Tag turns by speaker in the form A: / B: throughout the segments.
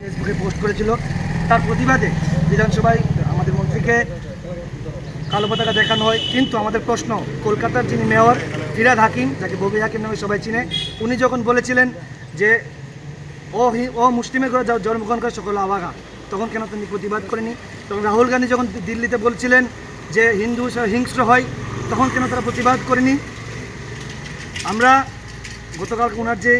A: ফেসবুকে পোস্ট করেছিল, তার প্রতিবাদে বিধানসভায় আমাদের মন্ত্রীকে কালো দেখানো হয়। কিন্তু আমাদের প্রশ্ন, কলকাতার যিনি মেয়র, ফিরাদ হাকিম, যাকে বগি হাকিম নামে সবাই চিনে, উনি যখন বলেছিলেন যে ও ও মুসলিমের ঘরে জন্মগ্রহণ করে সকল আবাগা তখন কেন তিনি প্রতিবাদ করেনি? তখন রাহুল গান্ধী যখন দিল্লিতে বলছিলেন যে হিন্দু হিংস্র হয়, তখন কেন তারা প্রতিবাদ করেনি? আমরা গতকাল ওনার যে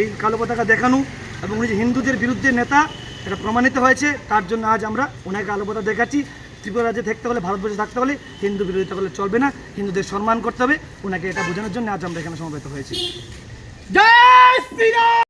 A: এই কালো পতাকা দেখানো এবং উনি যে হিন্দুদের বিরুদ্ধে নেতা, এটা প্রমাণিত হয়েছে। তার জন্য আজ আমরা ওনাকে কালো পতাকা দেখাচ্ছি। ত্রিপুরা রাজ্যে থাকতে হলে, ভারতবর্ষে থাকতে হলে হিন্দু বিরোধিতা করলে চলবে না। হিন্দুদের সম্মান করতে হবে। ওনাকে এটা বোঝানোর জন্য আজ আমরা এখানে সমবেত হয়েছি।
B: জয় শ্রীরাম